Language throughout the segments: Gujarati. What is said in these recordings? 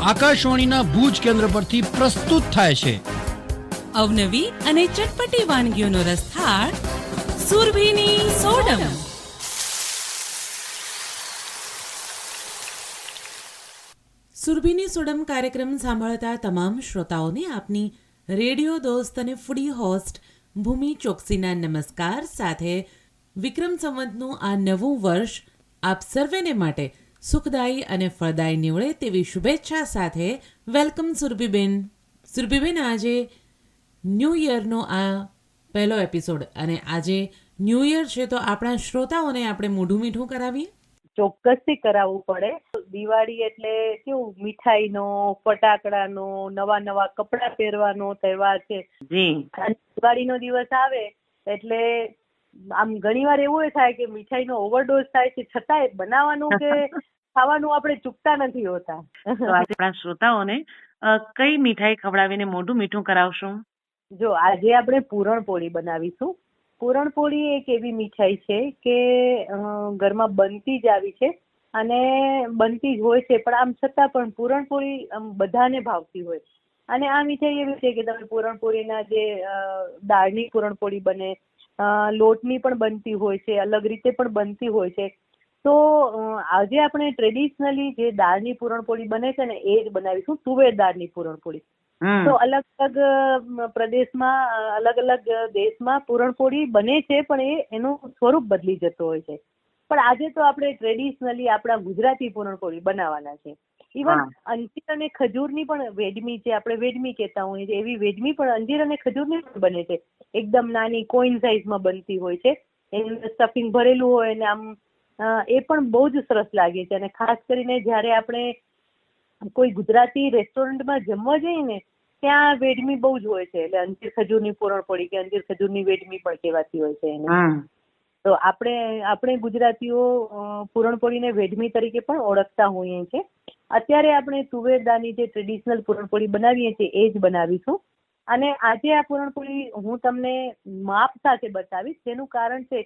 આકાશવાણીના ભુજ કેન્દ્ર પરથી પ્રસ્તુત થાય છે. અવનવી અને ચટપટી વાનગીઓનો રસથાળ, સુરભીની સોડમ. સુરભીની સોડમ કાર્યક્રમ સાંભળતા તમામ શ્રોતાઓને આપની રેડિયો દોસ્ત અને ફૂડી હોસ્ટ ભૂમિ ચોકસીના નમસ્કાર સાથે વિક્રમ સંવંતનું આ નવું વર્ષ આપ સર્વેને માટે સુખદાયી અને ફળદાયી નીવડે તેવી શુભેચ્છા સાથે વેલકમ સુરભીબેન. સુરભીબેન આજે ન્યૂ યરનો આ પહેલો એપિસોડ અને આજે ન્યૂ યર છે તો આપણા શ્રોતાઓને આપણે મોઢું મીઠું કરાવીએ? ચોક્કસથી કરાવવું પડે. દિવાળી એટલે કેવું? મીઠાઈનો ફટાકડાનો નવા નવા કપડાં પહેરવાનો તહેવાર છે. જી. દિવાળીનો દિવસ આવે એટલે આમ ઘણી વાર એવું થાય કે મીઠાઈનો ઓવરડોઝ થાય છે છતાંય બનાવવાનું કે ખાવાનું આપણે ચૂકતા નથી હોતા. તો આપણા શ્રોતાઓને કઈ મીઠાઈ ખવડાવીને મોઢું મીઠું કરાવશું? જો આજે આપણે પૂરણપોળી બનાવીશું. પૂરણપોળી એક એવી મીઠાઈ છે કે ઘરમાં બનતી જ આવી છે અને બનતી જ હોય છે પણ આમ છતાં પણ પૂરણપોળી આમ બધાને ભાવતી હોય. અને આ મીઠાઈ એવી છે કે તમે પૂરણપોળીના જે દાળની પૂરણપોળી બને લોટની પણ બનતી હોય છે અલગ રીતે પણ બનતી હોય છે. તો આજે આપણે ટ્રેડિશનલી જે દાળની પૂરણપોળી બને છે ને એ જ બનાવીશું તુવેર દાળની પૂરણપોળી. તો અલગ અલગ પ્રદેશમાં અલગ અલગ દેશમાં પૂરણપોળી બને છે પણ એ એનું સ્વરૂપ બદલી જતો હોય છે. પણ આજે તો આપણે ટ્રેડિશનલી આપણા ગુજરાતી પૂરણપોળી બનાવવાના છે. ઇવન અંજીર અને ખજૂરની પણ વેડમી છે આપણે વેડમી કહેતા હોઈએ છીએ. એવી વેડમી પણ અંજીર અને ખજૂરની પણ બને છે. એકદમ નાની કોઈન સાઇઝમાં બનતી હોય છે. એની અંદર સ્ટફિંગ ભરેલું હોય અને આમ એ પણ બહુ જ સરસ લાગે છે. અને ખાસ કરીને જ્યારે આપણે કોઈ ગુજરાતી રેસ્ટોરન્ટમાં જમવા જઈએ ને ત્યાં વેડમી બહુ જ હોય છે. એટલે અંજીર ખજૂરની પૂરણપોળી કે અંજીર ખજૂરની વેડમી પણ કહેવાતી હોય છે એને. તો આપણે આપણે ગુજરાતીઓ પૂરણપોળીને વેડમી તરીકે પણ ઓળખતા હોઈએ છીએ. અત્યારે આપણે તુવેર દાળની જે ટ્રેડિશનલ પૂરણપોળી બનાવીએ છીએ એ જ બનાવીશું. અને આજે આ પૂરણપોળી હું તમને માપ સાથે બતાવીશ. જેનું કારણ છે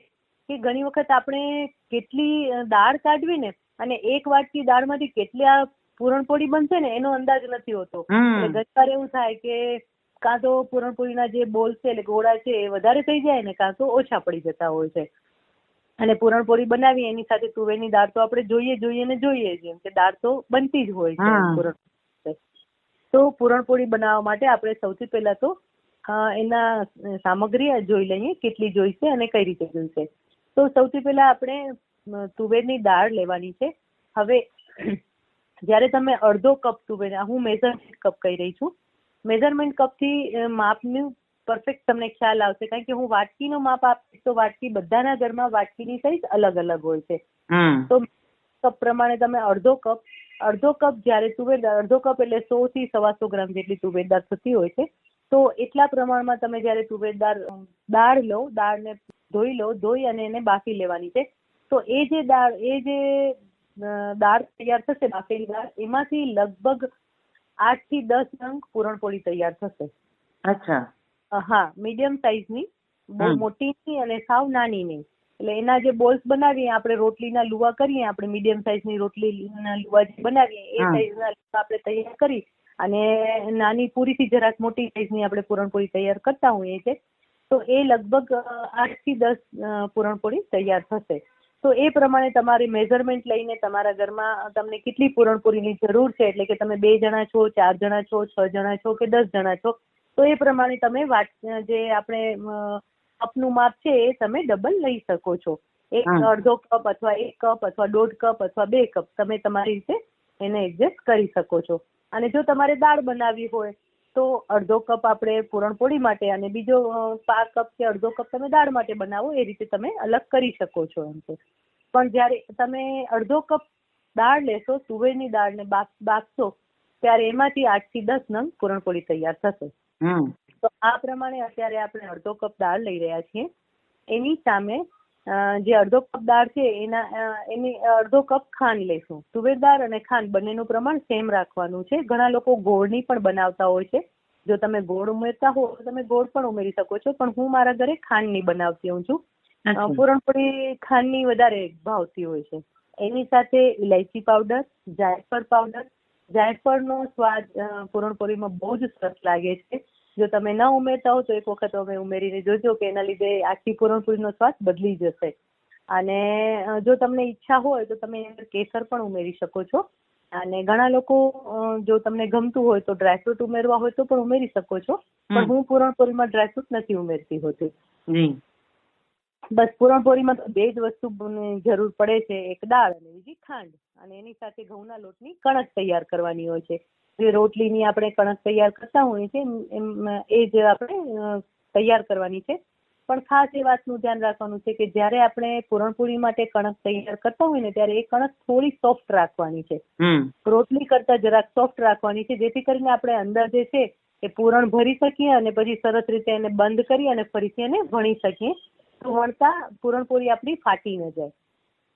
કે ઘણી વખત આપણે કેટલી દાળ કાઢવી ને અને એક વાટકી દાળમાંથી કેટલી આ પૂરણપોળી બનશે ને એનો અંદાજ નથી હોતો. એટલે ઘણીવાર એવું થાય કે કાં તો પૂરણપોળીના જે બોલ છે એટલે ગોળા છે એ વધારે થઈ જાય ને કાં તો ઓછા પડી જતા હોય છે. અને પૂરણપોળી બનાવી એની સાથે તુવેરની દાળ તો આપણે જોઈએ જોઈએ ને જોઈએ જ એમ કે દાળ તો બનતી જ હોય છે પૂરણ. તો પૂરણપોળી બનાવવા માટે આપણે સૌથી પહેલા તો એના સામગ્રી જોઈ લઈએ કેટલી જોઈશે અને કઈ રીતે જોઈશે. તો સૌથી પહેલા આપણે તુવેરની દાળ લેવાની છે. હવે જ્યારે તમે અડધો કપ તુવેર હું મેઝરમેન્ટ કપ કહી રહી છું. મેઝરમેન્ટ કપથી માપનું પરફેક્ટ તમને ખ્યાલ આવશે. કારણ કે હું વાટકીનું માપ આપીશ તો વાટકી બધાના ઘરમાં વાટકીની સાઈઝ અલગ અલગ હોય છે. તો કપ પ્રમાણે તમે અડધો કપ અડધો કપ જ્યારે તુવેર દાળ અડધો કપ એટલે સો થી સવાસો ગ્રામ જેટલી તુવેર દાળ થતી હોય છે. તો એટલા પ્રમાણમાં તમે જ્યારે તુવેર દાળ લો દાળને ધોઈ લો ધોઈ અને એને બાફી લેવાની છે. તો એ જે દાળ એ જે દાળ તૈયાર થશે બાફેલી દાળ એમાંથી લગભગ આઠથી દસ નંગ પૂરણપોળી તૈયાર થશે. અચ્છા. હા મીડિયમ સાઇઝની બહુ મોટી નહીં અને સાવ નાની નહીં એટલે એના જે બોલ્સ બનાવીએ આપણે રોટલીના લુવા કરીએ આપણે મીડિયમ સાઇઝની રોટલીના લુવા જે બનાવીએ એ સાઇઝના લુવા આપણે તૈયાર કરી અને નાની પૂરીથી જરાક મોટી સાઇઝની આપણે પૂરણપોળી તૈયાર કરતા હોઈએ છીએ. તો એ લગભગ આઠથી દસ પૂરણપોળી તૈયાર થશે. તો એ પ્રમાણે તમારી મેઝરમેન્ટ લઈને તમારા ઘરમાં તમને કેટલી પૂરણપોળીની જરૂર છે? એટલે કે તમે બે જણા છો ચાર જણા છો છ જણા છો કે દસ જણા છો? તો એ પ્રમાણે તમે વાત જે આપણે કપનું માપ છે એ તમે ડબલ લઈ શકો છો. એક અડધો કપ અથવા એક કપ અથવા દોઢ કપ અથવા બે કપ તમે તમારી રીતે એને એડજસ્ટ કરી શકો છો. અને જો તમારે દાળ બનાવવી હોય તો અડધો કપ આપણે પૂરણપોળી માટે અને બીજો પા કપ કે અડધો કપ તમે દાળ માટે બનાવો એ રીતે તમે અલગ કરી શકો છો એમ તો. પણ જ્યારે તમે અડધો કપ દાળ લેશો તુવેરની દાળને બાફ બાફશો ત્યારે એમાંથી આઠથી દસ નંગ પૂરણપોળી તૈયાર થશે. તો આ પ્રમાણે અત્યારે આપણે અડધો કપ દાળ લઈ રહ્યા છીએ. એની સામે જે અડધો કપ દાળ છે એના એની અડધો કપ ખાંડ લેશું તુવેર દાળ અને ખાંડ બંનેનું પ્રમાણ સેમ રાખવાનું છે. ઘણા લોકો ગોળની પણ બનાવતા હોય છે. જો તમે ગોળ ઉમેરતા હો તો તમે ગોળ પણ ઉમેરી શકો છો. પણ હું મારા ઘરે ખાંડની બનાવતી હોઉં છું. પૂરણપોળી ખાંડની વધારે ભાવતી હોય છે. એની સાથે ઇલાયચી પાવડર જાયફળ પાવડર. જાયફળનો સ્વાદ પૂરણપોળીમાં બહુ જ સરસ લાગે છે. જો તમે ન ઉમેરતા હો તો એક વખત તમે ઉમેરીને જોજો કે એના લીધે આખી પૂરણપોળીનો સ્વાદ બદલી જશે. અને જો તમને ઈચ્છા હોય તો તમે એની અંદર કેસર પણ ઉમેરી શકો છો. અને ઘણા લોકો જો તમને ગમતું હોય તો ડ્રાયફ્રૂટ ઉમેરવા હોય તો પણ ઉમેરી શકો છો. પણ હું પૂરણપોળીમાં ડ્રાયફ્રૂટ નથી ઉમેરતી હોતી. બસ પૂરણપોળીમાં તો બે જ વસ્તુની જરૂર પડે છે એક દાળ અને બીજી ખાંડ. અને એની સાથે ઘઉંના લોટની કણક તૈયાર કરવાની હોય છે. જે રોટલીની આપણે કણક તૈયાર કરતા હોઈએ છીએ એમ- એ જ આપણે તૈયાર કરવાની છે. પણ ખાસ એ વાતનું ધ્યાન રાખવાનું છે કે જ્યારે આપણે પૂરણપોળી માટે કણક તૈયાર કરતા હોય ને ત્યારે એ કણક થોડી સોફ્ટ રાખવાની છે. રોટલી કરતા જરાક સોફ્ટ રાખવાની છે જેથી કરીને આપણે અંદર જે છે એ પૂરણ ભરી શકીએ અને પછી સરસ રીતે એને બંધ કરી અને ફરીથી એને વણી શકીએ. તો વણતા પૂરણપોળી આપણી ફાટી ન જાય.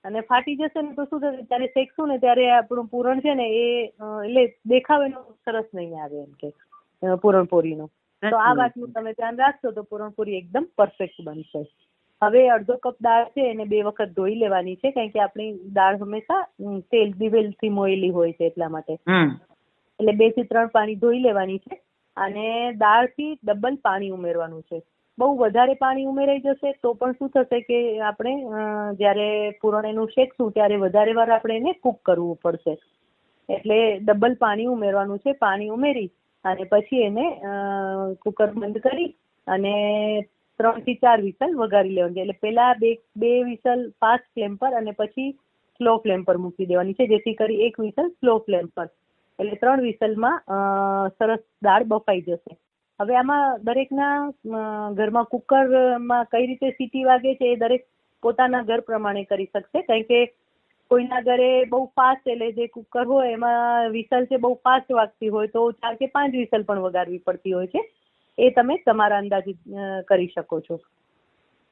અને ફાટી જશે ને તો શું થશે? ત્યારે શેકશું ને ત્યારે આપણું પૂરણ છે ને એ એટલે દેખાવ એનો સરસ નહીં આવે એમ કે પૂરણપોરીનો. તો આ વાતનું તમે ધ્યાન રાખશો તો પૂરણપોરી એકદમ પરફેક્ટ બનશે. હવે અડધો કપ દાળ છે એને બે વખત ધોઈ લેવાની છે કારણ કે આપણી દાળ હંમેશા તેલ દિવેલથી મોયેલી હોય છે એટલા માટે. એટલે બેથી ત્રણ પાણી ધોઈ લેવાની છે અને દાળથી ડબલ પાણી ઉમેરવાનું છે. બહુ વધારે પાણી ઉમેરાઈ જશે તો પણ શું થશે કે આપણે જ્યારે પૂરણ એનું શેકશું ત્યારે વધારે વાર આપણે એને કૂક કરવું પડશે. એટલે ડબલ પાણી ઉમેરવાનું છે, પાણી ઉમેરી અને પછી એને કુકર બંધ કરી અને ત્રણથી ચાર વિસલ વગાડી લેવાની. છે એટલે પહેલા બે બે વિસલ ફાસ્ટ ફ્લેમ પર અને પછી સ્લો ફ્લેમ પર મૂકી દેવાની છે, જેથી કરી એક વિસલ સ્લો ફ્લેમ પર. એટલે ત્રણ વિસલમાં સરસ દાળ બફાઈ જશે. હવે આમાં દરેકના ઘરમાં કુકરમાં કઈ રીતે સીટી વાગે છે એ દરેક પોતાના ઘર પ્રમાણે કરી શકશે. કારણ કે કોઈના ઘરે બહુ ફાસ્ટ એટલે જે કુકર હોય એમાં વિસલ છે બહુ ફાસ્ટ વાગતી હોય તો ચાર કે પાંચ વિસલ પણ વગાડવી પડતી હોય છે. એ તમે તમારા અંદાજિત કરી શકો છો.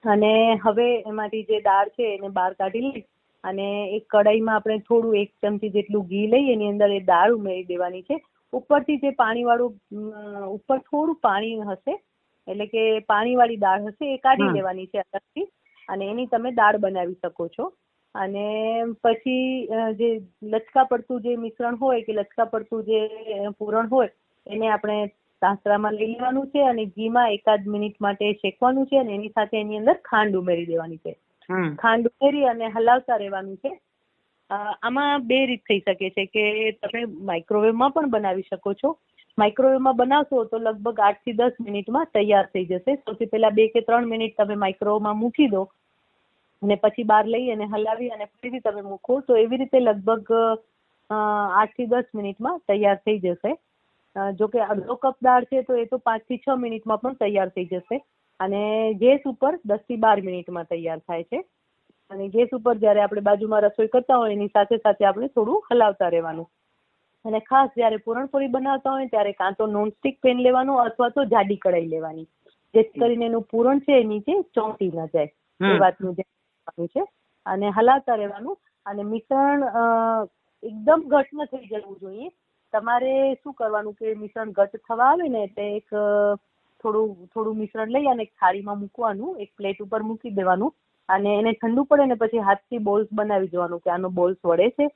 અને હવે એમાંથી જે દાળ છે એને બહાર કાઢી લઈ અને એક કડાઈમાં આપણે થોડું એક ચમચી જેટલું ઘી લઈ એની અંદર એ દાળ ઉમેરી દેવાની છે. ઉપરથી જે પાણીવાળું ઉપર થોડું પાણી હશે એટલે કે પાણીવાળી દાળ હશે એ કાઢી. લેવાની છે અલગથી અને એની તમે દાળ બનાવી શકો છો. અને પછી જે લચકા પડતું જે મિશ્રણ હોય કે લચકા પડતું જે પૂરણ હોય એને આપણે સાસરામાં લઈ લેવાનું છે અને ઘીમાં એકાદ મિનિટ માટે શેકવાનું છે અને એની સાથે એની અંદર ખાંડ ઉમેરી દેવાની છે. ખાંડ ઉમેરી અને હલાવતા રહેવાનું છે. આમાં બે રીત થઈ શકે છે કે તમે માઇક્રોવેવમાં પણ બનાવી શકો છો. માઇક્રોવેવમાં બનાવશો તો લગભગ આઠથી દસ મિનિટમાં તૈયાર થઈ જશે. સૌથી પહેલા બે કે ત્રણ મિનિટ તમે માઇક્રોવેવમાં મૂકી દો અને પછી બહાર લઈ અને હલાવી અને ફરીથી તમે મૂકો તો એવી રીતે લગભગ આઠથી દસ મિનિટમાં તૈયાર થઈ જશે. જો કે અડધો કપ દાળ છે તો એ તો પાંચથી છ મિનિટમાં પણ તૈયાર થઈ જશે અને ગેસ ઉપર દસથી બાર મિનિટમાં તૈયાર થાય છે. અને ગેસ ઉપર જ્યારે આપણે બાજુમાં રસોઈ કરતા હોય એની સાથે સાથે આપણે થોડું હલાવતા રહેવાનું. અને ખાસ જ્યારે પૂરણપોળી બનાવતા હોય ત્યારે કાં તો નોનસ્ટિક પેન લેવાનું અથવા તો જાડી કઢાઈ લેવાની. જેથી કરીને એનું પૂરણ છે એ નીચે ચોંટી ન જાય. એ વાતનું ધ્યાન છે. અને હલાવતા રહેવાનું. અને મિશ્રણ એકદમ ઘટ ન થઈ જવું જોઈએ. તમારે શું કરવાનું કે મિશ્રણ ઘટ થવા આવે ને એટલે એક થોડું થોડું મિશ્રણ લઈ અને એક થાળીમાં મૂકવાનું. એક પ્લેટ ઉપર મૂકી દેવાનું. અને એને ઠંડુ પડે ને પછી હાથથી બોલ્સ બનાવી જોવાનું કે આનો બોલ્સ વળે છે.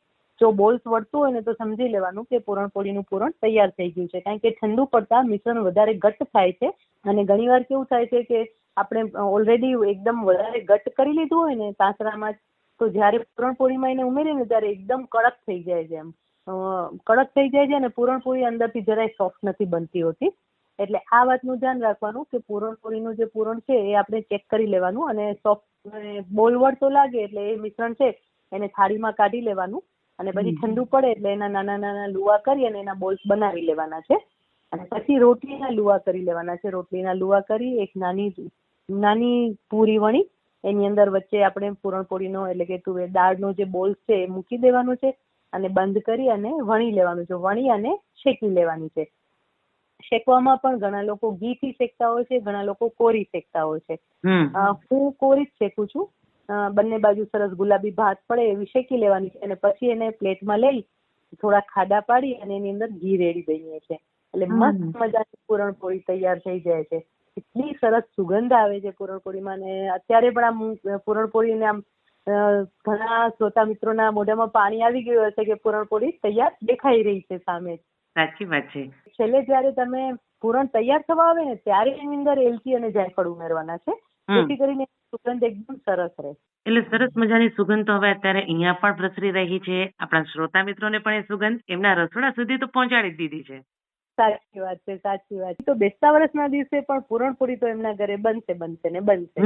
જો બોલ્સ વળતું હોય ને તો સમજી લેવાનું કે પૂરણપોળીનું પૂરણ તૈયાર થઈ ગયું છે. કારણ કે ઠંડુ પડતા મિશ્રણ વધારે ઘટ્ટ થાય છે અને ઘણીવાર કેવું થાય છે કે આપણે ઓલરેડી એકદમ વધારે ઘટ્ટ કરી લીધું હોય ને સાસરામાં તો જ્યારે પૂરણપોળીમાં એને ઉમેરીએ ને ત્યારે એકદમ કડક થઈ જાય છે એમ. કડક થઈ જાય છે અને પૂરણપોળી અંદરથી જરાય સોફ્ટ નથી બનતી હોતી. એટલે આ વાતનું ધ્યાન રાખવાનું કે પૂરણપોળીનું જે પૂરણ છે એ આપણે ચેક કરી લેવાનું અને સોફ્ટ બોલ વળતો લાગે એટલે એ મિશ્રણ છે એને થાળીમાં કાઢી લેવાનું અને પછી ઠંડુ પડે એટલે એના નાના નાના લુવા કરી અને એના બોલ્સ બનાવી લેવાના છે. અને પછી રોટલીના લુવા કરી લેવાના છે. રોટલીના લુવા કરી એક નાની નાની પૂરી વણી એની અંદર વચ્ચે આપણે પૂરણપોળીનો એટલે કે તુવેર દાળનો જે બોલ્સ છે એ મૂકી દેવાનું છે અને બંધ કરી અને વણી લેવાનું છે. વણી અને શેકી લેવાની છે. શેકવામાં પણ ઘણા લોકો ઘીથી શેકતા હોય છે ઘણા લોકો કોરી શેકતા હોય છે. હું કોરી જ શેકું છું. બંને બાજુ સરસ ગુલાબી ભાત પડે એવી શેકી લેવાની છે અને પછી એને પ્લેટમાં લઈ થોડા ખાડા પાડી અને એની અંદર ઘી રેડી દઈએ છે એટલે મસ્ત મજાની પૂરણપોળી તૈયાર થઈ જાય છે. એટલી સરસ સુગંધ આવે છે પૂરણપોળીમાં ને અત્યારે પણ આમ પૂરણપોળીને આમ અ, ઘણા શ્રોતા મિત્રોના મોઢામાં પાણી આવી ગયું હશે કે પૂરણપોળી તૈયાર દેખાઈ રહી છે સામે જ. સાચી વાત છે. છેલ્લે જયારે તમે પૂરણ તૈયાર થવા આવે ને ત્યારે એની અંદર એલચી અને જાયફળ ઉમેરવાના છે. જેથી કરીને સુગંધ એકદમ સરસ રહે. એટલે સરસ મજાની સુગંધ તો હવે અત્યારે અહીંયા પણ પ્રસરી રહી છે. આપણા શ્રોતા મિત્રોને પણ એ સુગંધ એમના રસોડા સુધી તો પહોંચાડી દીધી છે. સાચી વાત છે સાચી વાત છે. તો બેસતા વર્ષના દિવસે પણ પૂરણપુરી તો એમના ઘરે બનશે બનશે ને બનશે.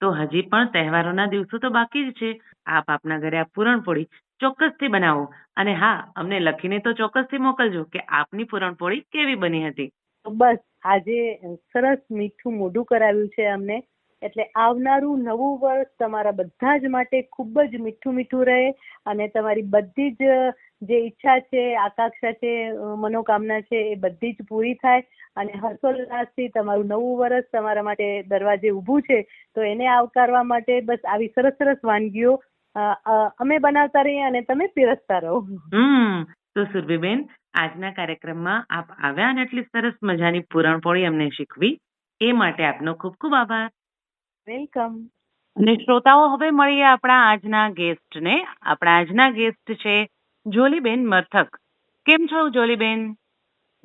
તો હજી પણ તહેવારોના દિવસો તો બાકી જ છે. આપ આપના ઘરે આ પૂરણપોળી ચોક્કસથી બનાવો. અને હા, અમને લખીને તો ચોક્કસથી મોકલજો કે આપની પૂરણપોળી કેવી બની હતી. બસ, આજે સરસ મીઠું મોઢું કરાવ્યું છે અમને. એટલે આવનારું નવું વર્ષ તમારા બધા જ માટે ખૂબ જ મીઠું મીઠું રહે અને તમારી બધી જ, જે ઈચ્છા છે, આકાંક્ષા છે, મનોકામના છે, એ બધી જ પૂરી થાય. અને હર્ષોલ્લાસથી તમારું નવું વર્ષ તમારા માટે દરવાજે ઊભું છે. તો એને આવકારવા માટે બસ આવી સરસ સરસ વાનગીઓ અમે બનાવતા રહીએ અને તમે પીરસતા રહો. હમ. તો સુરભીબેન આજના કાર્યક્રમમાં આપ આવ્યા અને એટલી સરસ મજાની પૂરણપોળી અમને શીખવી. એ માટે આપનો ખૂબ ખૂબ આભાર. વેલકમ. અને શ્રોતાઓ હવે મળીએ આપણા આજના ગેસ્ટને. આપણા આજના ગેસ્ટ છે જોલીબેન મર્થક. કેમ છો જોલીબેન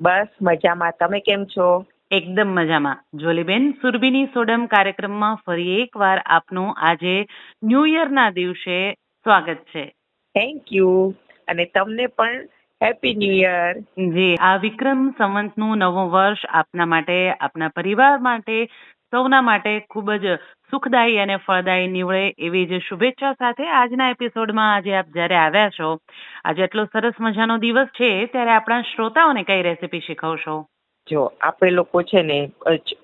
બસ મજામાં. તમે કેમ છો? એકદમ મજામાં. જોલીબેન સુરભીની સોડમ કાર્યક્રમમાં ફરી એકવાર આપનું આજે ન્યૂ યરના દિવસે સ્વાગત છે. થેન્ક યુ અને તમને પણ હેપી ન્યૂ યર જી આ વિક્રમ સંવંતનું નવું વર્ષ આપના માટે આપના પરિવાર માટે સૌના માટે ખૂબ જ સુખદાયી અને ફળદાયી નીવડે એવી જ શુભેચ્છા સાથે આજના એપિસોડમાં આજે આપ જ્યારે આવ્યા છો આજે એટલો સરસ મજાનો દિવસ છે ત્યારે આપણા શ્રોતાઓને કઈ રેસીપી શીખવશો? જો આપણે લોકો છે ને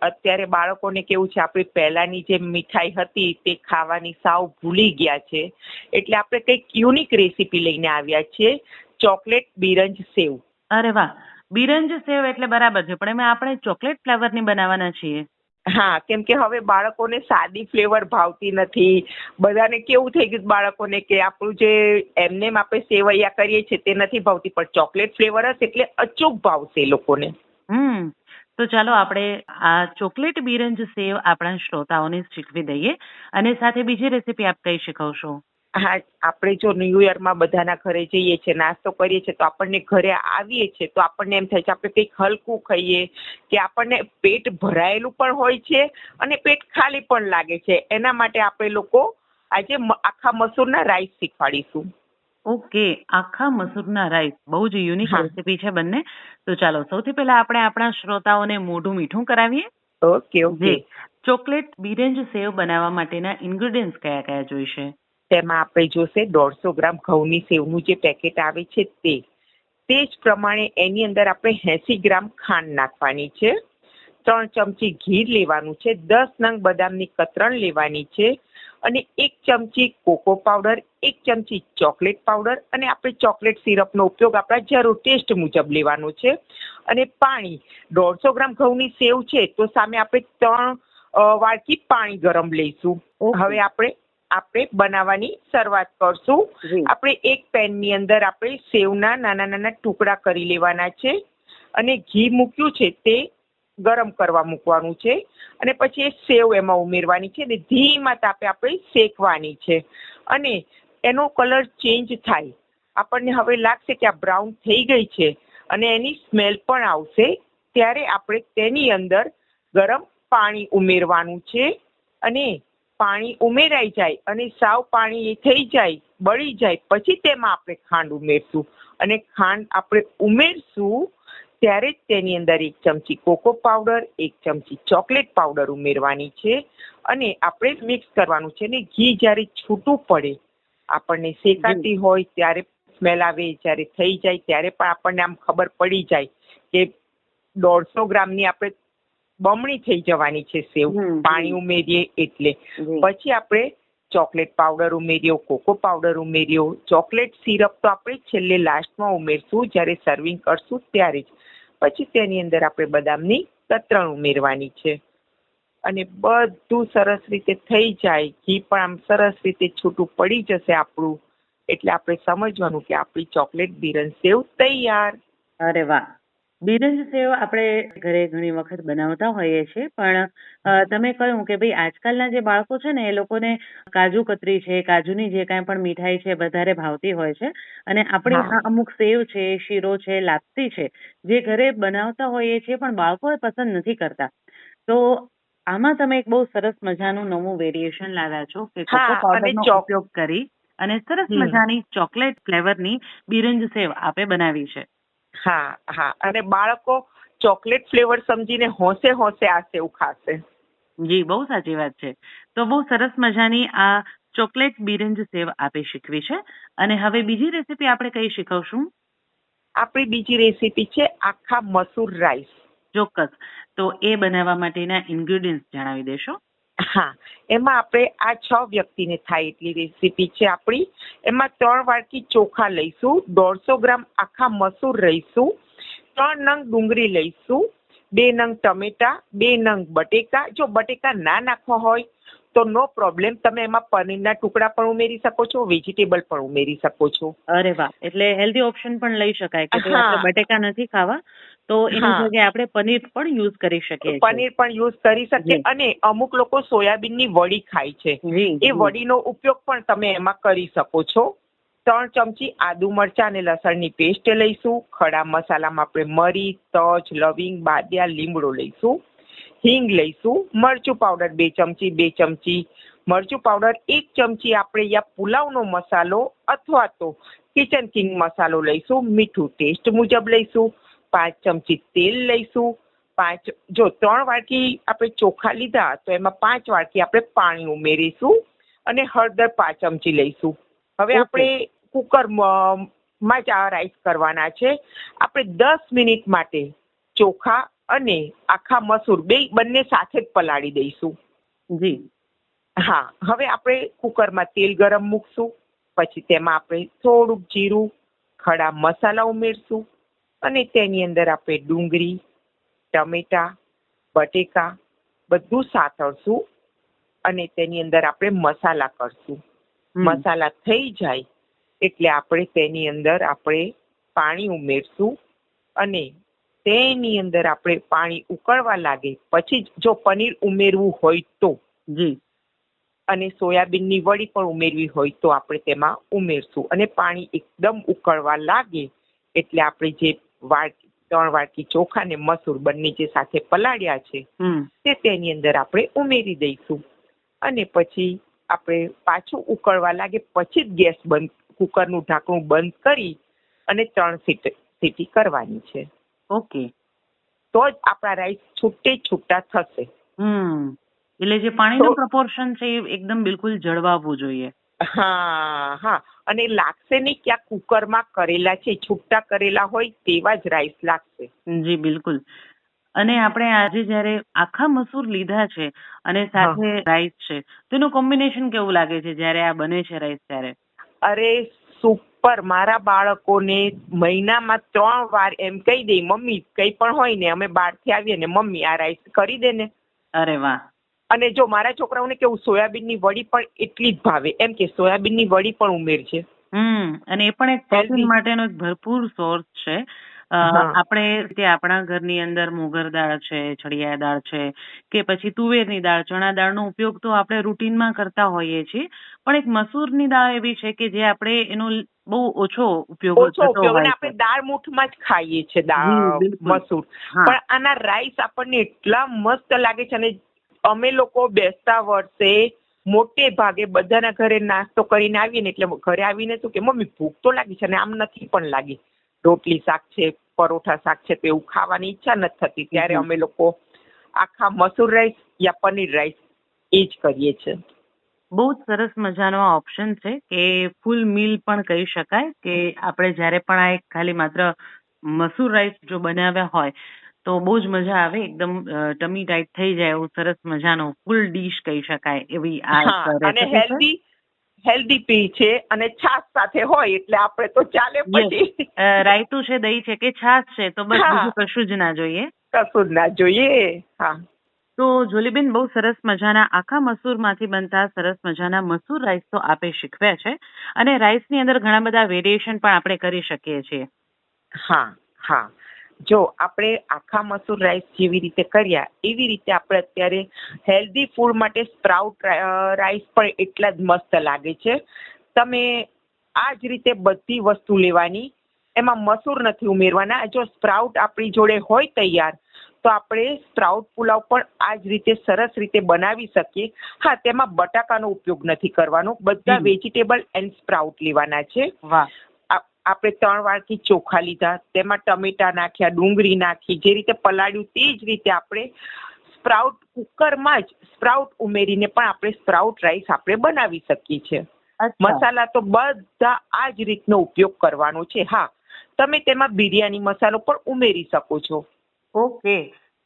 અત્યારે બાળકોને કેવું છે આપણી પહેલાની જે મીઠાઈ હતી તે ખાવાની સાવ ભૂલી ગયા છે. એટલે આપણે કંઈક યુનિક રેસીપી લઈને આવ્યા છીએ ચોકલેટ બિરંજ સેવ. અરે વાહ! બિરંજ સેવ એટલે બરાબર છે પણ એમાં આપણે ચોકલેટ ફ્લેવરની બનાવવાના છીએ. હા કેમ કે હવે બાળકોને સાદી ફ્લેવર ભાવતી નથી. બધાને કેવું થઈ ગયું બાળકોને કે આપણું જે એમને આપણે સેવૈયા કરીએ છીએ તે નથી ભાવતી પણ ચોકલેટ ફ્લેવર હશે એટલે અચૂક ભાવશે લોકોને. હમ. તો ચાલો આપણે આ ચોકલેટ બિરંજ સેવ આપણા શ્રોતાઓને શીખવી દઈએ અને સાથે બીજી રેસીપી આપ કઈ શીખવશો? હા, આપણે જો ન્યૂ યરમાં બધાના ઘરે જઈએ છીએ નાસ્તો કરીએ છીએ તો આપણને ઘરે આવીએ છીએ તો આપણને એમ થાય છે, આપણે કંઈક હલકું ખાઈએ, કે આપણને પેટ ભરાયેલું પણ હોય છે અને પેટ ખાલી પણ લાગે છે. એના માટે આપણે લોકો આજે આખા મસૂરના રાઈસ શીખવાડીશું. ઓકે આખા મસૂરના રાઈસ. બહુ જ યુનિક હા. રેસીપી છે બંને. તો ચાલો સૌથી પહેલા આપણે આપણા શ્રોતાઓને મોઢું મીઠું કરાવીએ. Okay okay. જી. ચોકલેટ બીરેન્જ સેવ બનાવવા માટેના ઇન્ગ્રેડિયન્ટ્સ કયા કયા જોઈશે? તેમાં આપણે જોશે દોઢસો ગ્રામ ઘઉંની સેવનું જે પેકેટ આવે છે તે. તે જ પ્રમાણે એની અંદર આપણે એંસી ગ્રામ ખાંડ નાખવાની છે. ત્રણ ચમચી ઘી લેવાનું છે. દસ નંગ બદામની કતરણ લેવાની છે. અને એક ચમચી કોકો પાવડર એક ચમચી ચોકલેટ પાવડર અને આપણે ચોકલેટ સિરપનો ઉપયોગ આપણા જરૂર ટેસ્ટ મુજબ લેવાનો છે. અને પાણી દોઢસો ગ્રામ ઘઉંની સેવ છે તો સામે આપણે ત્રણ વાડકી પાણી ગરમ લઈશું. હવે આપણે આપણે બનાવવાની શરૂઆત કરશું. આપણે એક પેનની અંદર આપણે સેવના નાના નાના ટુકડા કરી લેવાના છે. અને ઘી મૂક્યું છે તે ગરમ કરવા મૂકવાનું છે અને પછી એ સેવ એમાં ઉમેરવાની છે અને ધીમા તાપે આપણે શેકવાની છે. અને એનો કલર ચેન્જ થાય. આપણને હવે લાગશે કે આ બ્રાઉન થઈ ગઈ છે અને એની સ્મેલ પણ આવશે ત્યારે આપણે તેની અંદર ગરમ પાણી ઉમેરવાનું છે અને પાણી ઉમેરાઈ જાય અને સાવ પાણી એ થઈ જાય, બળી જાય, પછી તેમાં આપણે ખાંડ ઉમેરશું. અને ખાંડ આપણે ઉમેરશું ત્યારે જ તેની અંદર એક ચમચી કોકો પાવડર એક ચમચી ચોકલેટ પાવડર ઉમેરવાની છે અને આપણે મિક્સ કરવાનું છે અને ઘી જ્યારે છૂટું પડે આપણને શેકાતી હોય ત્યારે સ્મેલ આવે જ્યારે થઈ જાય ત્યારે પણ આપણને આમ ખબર પડી જાય કે દોઢસો ગ્રામની આપણે બમણી થઈ જવાની છે સેવ. પાણી ઉમેરીએ એટલે. પછી આપણે ચોકલેટ પાવડર ઉમેર્યો કોકો પાવડર ઉમેર્યો. ચોકલેટ સિરપ તો આપણે છેલ્લે લાસ્ટમાં ઉમેરશું જ્યારે સર્વિંગ કરશું ત્યારે જ. પછી તેની અંદર આપણે બદામની કતરણ ઉમેરવાની છે. અને બધું સરસ રીતે થઈ જાય. ઘી પણ આમ સરસ રીતે છૂટું પડી જશે આપણું. એટલે આપણે સમજવાનું કે આપણી ચોકલેટ બિરન સેવ તૈયાર. અરે વાહ. બિરંજ સેવ આપણે ઘરે ઘણી વખત બનાવતા હોઈએ છીએ પણ અ, તમે કહ્યું કે ભાઈ આજકાલના જે બાળકો છે ને એ લોકોને કાજુ કતરી છે કાજુની જે કાંઈ પણ મીઠાઈ છે વધારે ભાવતી હોય છે અને આપણી હા. આ અમુક સેવ છે શીરો છે લાપસી છે જે ઘરે બનાવતા હોઈએ છીએ પણ બાળકો એ પસંદ નથી કરતા તો આમાં તમે એક બહુ સરસ મજાનું નવું વેરિએશન લાવ્યા છો કે હા, અને પાવડરનો ચોક- ઉપયોગ કરી અને સરસ હમ. મજાની ચોકલેટ ફ્લેવરની બિરંજ સેવ આપે બનાવી છે હા હા. અને બાળકો ચોકલેટ ફ્લેવર સમજીને હોંશે હોંશે આ સેવ ખાશે. જી બહુ સાચી વાત છે. તો બહુ સરસ મજાની આ ચોકલેટ બિરંજ સેવ આપે શીખવી છે. અને હવે બીજી રેસીપી આપણે કઈ શીખવશું? આપણી બીજી રેસીપી છે આખા મસૂર રાઈસ. ચોક્કસ. તો એ બનાવવા માટેના ઇન્ગ્રેડિયન્ટ જણાવી દેશો. હા એમાં આપણે આ છ વ્યક્તિને થાય એટલી રેસીપી છે આપણી. એમાં ત્રણ વાટકી ચોખા લઈશું દોઢસો ગ્રામ આખા મસૂર લઈશું ત્રણ નંગ ડુંગળી લઈશું બે નંગ ટમેટા બે નંગ બટેકા. જો બટેકા ના નાખવા હોય તો નો પ્રોબ્લેમ તમે એમાં પનીરના ટુકડા પણ ઉમેરી શકો છો વેજીટેબલ પણ ઉમેરી શકો છો. અરે વાહ એટલે હેલ્ધી ઓપ્શન પણ લઈ શકાય કે બટેકા નથી ખાવા. તો એની. જગ્યાએ આપણે પનીર પણ યુઝ કરી શકીએ પનીર પણ યુઝ કરી શકીએ અને અમુક લોકો સોયાબીનની વડી ખાય છે. એ. વડીનો ઉપયોગ પણ તમે એમાં કરી શકો છો. ત્રણ ચમચી આદુ મરચા અને લસણની પેસ્ટ લઈશું. ખડા મસાલામાં આપણે મરી તજ લવિંગ બાદિયા લીમડો લઈશું. હિંગ લઈશું. મરચું પાવડર બે ચમચી બે ચમચી. મરચું પાવડર એક ચમચી આપણે યા પુલાવનો મસાલો અથવા તો કિચન કિંગ મસાલો લઈશું. મીઠું ટેસ્ટ મુજબ લઈશું. પાંચ ચમચી તેલ લઈશું પાંચ જો ત્રણ વાટકી આપણે ચોખા લીધા તો એમાં પાંચ વાટકી આપણે પાણી ઉમેરીશું અને હળદર પાંચ ચમચી લઈશું. હવે આપણે કુકરમાં જ આ રાઈસ કરવાના છે. આપણે દસ મિનિટ માટે ચોખા અને આખા મસૂર બે બંને સાથે જ પલાળી દઈશું. જી. હા હવે આપણે કુકરમાં તેલ ગરમ મૂકશું પછી તેમાં આપણે થોડુંક જીરું ખડા મસાલા ઉમેરશું અને તેની અંદર આપણે ડુંગળી ટમેટા બટેકા બધું સાતળશું અને તેની અંદર આપણે મસાલા કરશું. મસાલા થઈ જાય એટલે આપણે તેની અંદર આપણે પાણી ઉમેરશું અને તેની અંદર આપણે પાણી ઉકળવા લાગે પછી જ જો પનીર ઉમેરવું હોય તો જી. અને સોયાબીનની વડી પણ ઉમેરવી હોય તો આપણે તેમાં ઉમેરશું અને પાણી એકદમ ઉકળવા લાગે એટલે આપણે જે વાટકી ત્રણ વાટકી ચોખા ને મસૂર બંને જે સાથે પલાળ્યા છે તે તેની અંદર આપણે ઉમેરી દઈશું. અને પછી આપણે પાછું ઉકળવા લાગે પછી જ ગેસ બંધ કુકરનું ઢાંકણું બંધ કરી અને ત્રણ સીટ કરવાની છે. ઓકે. તો જ આપણા રાઈસ છૂટે છૂટા થશે. હમ. એટલે જે પાણીનું પ્રપોર્શન છે એ એકદમ બિલકુલ જળવાવું જોઈએ. હા હા. અને લાગશે નહીં કે આ કુકરમાં કરેલા છે છૂટા કરેલા હોય તેવા જ રાઈસ લાગશે. જી બિલકુલ. અને આપણે આજે જ્યારે આખા મસૂર લીધા છે અને સાથે રાઈસ છે તેનું કોમ્બિનેશન કેવું લાગે છે જ્યારે આ બને છે રાઈસ ત્યારે? અરે સુપર મારા બાળકોને મહિનામાં ત્રણ વાર એમ કહી દે મમ્મી કઈ પણ હોય ને અમે બહારથી આવીએ ને મમ્મી આ રાઈસ કરી દે ને. અરે વાહ. અને જો મારા છોકરાઓને કેવું સોયાબીનની વડી પણ એટલી જ ભાવે એમ કે સોયાબીનની વડી પણ ઉમેર છે. હમ અને એ પણ એક પ્રોટીન માટેનો એક ભરપૂર સોર્સ છે. આપણે તે આપણા ઘરની અંદર મોગર દાળ છે છડિયા દાળ છે કે પછી તુવેરની દાળ ચણા દાળનો ઉપયોગ તો આપણે રૂટીનમાં કરતા હોઈએ છીએ પણ એક મસૂરની દાળ એવી છે કે જે આપણે એનો બહુ ઓછો ઉપયોગ ઓછો ઉપયોગ આપણે દાળ મુઠમાં જ ખાઈએ છીએ દાળ મસૂર. પણ આના રાઈસ આપણને એટલા મસ્ત લાગે છે અને અમે લોકો બેસતા વર્ષે મોટે ભાગે બધાના ઘરે નાસ્તો કરીને આવીને એટલે ઘરે આવીને શું કે મમ્મી ભૂખ તો લાગી છે ને આમ નથી પણ લાગી. રોટલી શાક છે પરોઠા શાક છે તો એવું ખાવાની ઈચ્છા નથી થતી. ત્યારે અમે લોકો આખા મસૂર રાઈસ યા પનીર રાઈસ એ જ કરીએ છીએ બહુ જ સરસ મજાનો આ ઓપ્શન છે કે ફૂલ મીલ પણ કહી શકાય કે આપણે જ્યારે પણ આ એક ખાલી માત્ર મસૂર રાઈસ જો બનાવ્યા હોય તો બહુ જ મજા આવે એકદમ ટમી ટાઈટ થઈ જાય એવું સરસ મજાનો ફૂલ ડીશ કહી શકાય એવી આ અને હેલ્ધી હેલ્ધી પી છે અને છાશ સાથે હોય એટલે આપણે તો ચાલે. પછી. રાયતું છે દહીં છે કે છાશ છે તો બસ બીજું કશું જ ના જોઈએ. કશું જ ના જોઈએ હા. તો જોલીબેન બહુ સરસ મજાના આખા મસૂરમાંથી બનતા સરસ મજાના મસૂર રાઈસ તો આપે શીખવ્યા છે. અને રાઈસની અંદર ઘણા બધા વેરિએશન પણ આપણે કરી શકીએ છીએ. હા હા. જો આપણે આખા મસૂર રાઈસ જેવી રીતે કર્યા એવી રીતે આપણે અત્યારે હેલ્ધી ફૂડ માટે સ્પ્રાઉટ રાઈસ પણ એટલા જ મસ્ત લાગે છે. તમે આ જ રીતે બધી વસ્તુ લેવાની એમાં મસૂર નથી ઉમેરવાના. જો સ્પ્રાઉટ આપણી જોડે હોય તૈયાર તો આપણે સ્પ્રાઉટ પુલાવ પણ આ જ રીતે સરસ રીતે બનાવી શકીએ. હા તેમાં બટાકાનો ઉપયોગ નથી કરવાનો. બધા વેજીટેબલ એન્ડ સ્પ્રાઉટ લેવાના છે. આપણે ત્રણ વાડકી ચોખા લીધા તેમાં ટમેટા નાખ્યા ડુંગળી નાખી જે રીતે પલાળ્યું તે જ રીતે આપણે સ્પ્રાઉટ કુકરમાં જ સ્પ્રાઉટ ઉમેરીને પણ આપણે સ્પ્રાઉટ રાઈસ આપણે બનાવી શકીએ છીએ. મસાલા તો બધા આ જ રીતનો ઉપયોગ કરવાનો છે. હા તમે તેમાં બિરયાની મસાલો પણ ઉમેરી શકો છો. ઓકે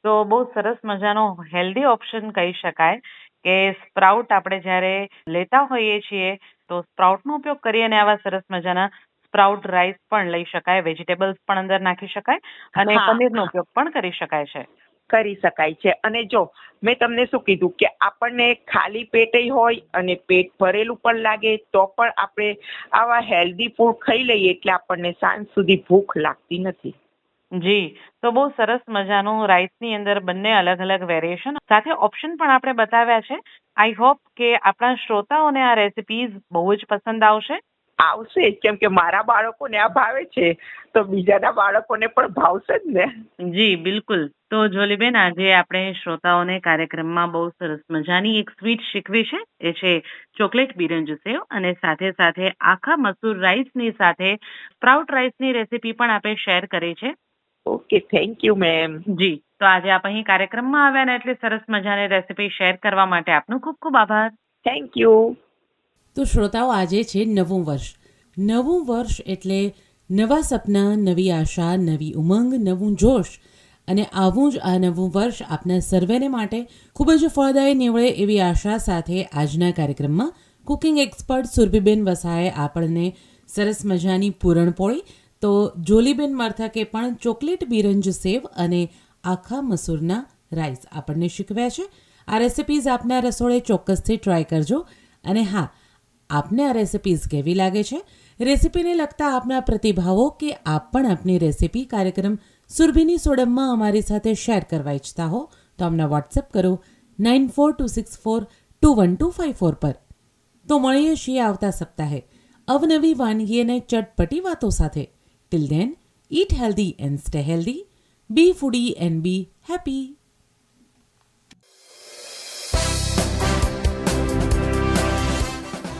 તો બહુ સરસ મજાનો હેલ્ધી ઓપ્શન કહી શકાય કે સ્પ્રાઉટ આપણે જ્યારે લેતા હોઈએ છીએ તો સ્પ્રાઉટનો ઉપયોગ કરી અને આવા સરસ મજાના સ્પ્રાઉટ રાઈસ પણ લઈ શકાય વેજીટેબલ્સ પણ અંદર નાખી શકાય અને. પનીરનો ઉપયોગ પણ કરી શકાય છે. કરી શકાય છે. અને જો મેં તમને શું કીધું કે આપણને ખાલી પેટે હોય અને પેટ ભરેલું પણ લાગે તો પણ આપણે આવા હેલ્ધી ફૂડ ખાઈ લઈએ એટલે આપણને સાંજ સુધી ભૂખ લાગતી નથી. જી. તો બહુ સરસ મજાનું રાઈસની અંદર બંને અલગ અલગ વેરિએશન સાથે ઓપ્શન પણ આપણે બતાવ્યા છે. આઈ હોપ કે આપણા શ્રોતાઓને આ રેસિપીઝ બહુ જ પસંદ આવશે. આવશે. કેમ કે મારા બાળકોને આ ભાવે છે તો બીજાના બાળકોને પણ ભાવશે જ ને. જી બિલકુલ. તો જોલીબેન આજે આપણે શ્રોતાઓને કાર્યક્રમમાં બહુ સરસ મજાની એક સ્વીટ શીખવી છે. એ છે ચોકલેટ બિરંજ સેવ અને સાથે સાથે આખા મસૂર રાઈસની સાથે સ્પ્રાઉટ રાઈસની રેસીપી પણ આપણે શેર કરી છે. Okay thank you ma'am. જી તો આજે આપ અહીં કાર્યક્રમમાં આવ્યા ને એટલે સરસ મજાની રેસીપી શેર કરવા માટે આપનો ખૂબ ખૂબ આભાર. Thank you. તો શ્રોતાઓ, આજે છે નવું વર્ષ. નવું વર્ષ એટલે નવા સપના, નવી આશા, નવી ઉમંગ, નવું જોશ. અને આવું જ આ નવું વર્ષ આપના સર્વેને માટે ખૂબ જ ફળદાયી નીવડે એવી આશા સાથે આજના કાર્યક્રમમાં કુકિંગ એક્સપર્ટ સુરભીબેન વસાએ આપણને સરસ મજાની પૂરણપોળી તો જોલીબેન મરથકે પણ ચોકલેટ બિરંજ સેવ અને આખા મસૂરના રાઈસ આપણને શીખવ્યા છે. આ રેસિપીઝ આપના રસોડે ચોક્કસથી ટ્રાય કરજો. અને હા આપને આ રેસિપીઝ કેવી લાગે છે? રેસિપીને લગતા આપના પ્રતિભાવો કે આપ પણ આપની રેસિપી કાર્યક્રમ સુરભીની સોડમમાં અમારી સાથે શેર કરવા ઈચ્છતા હો, તો અમને વોટ્સએપ કરો nine four two six four two one two five four પર. તો મળીએ છીએ આવતા સપ્તાહે અવનવી વાનગી અને ચટપટી વાતો સાથે. Till then eat healthy and stay healthy be foodie and be happy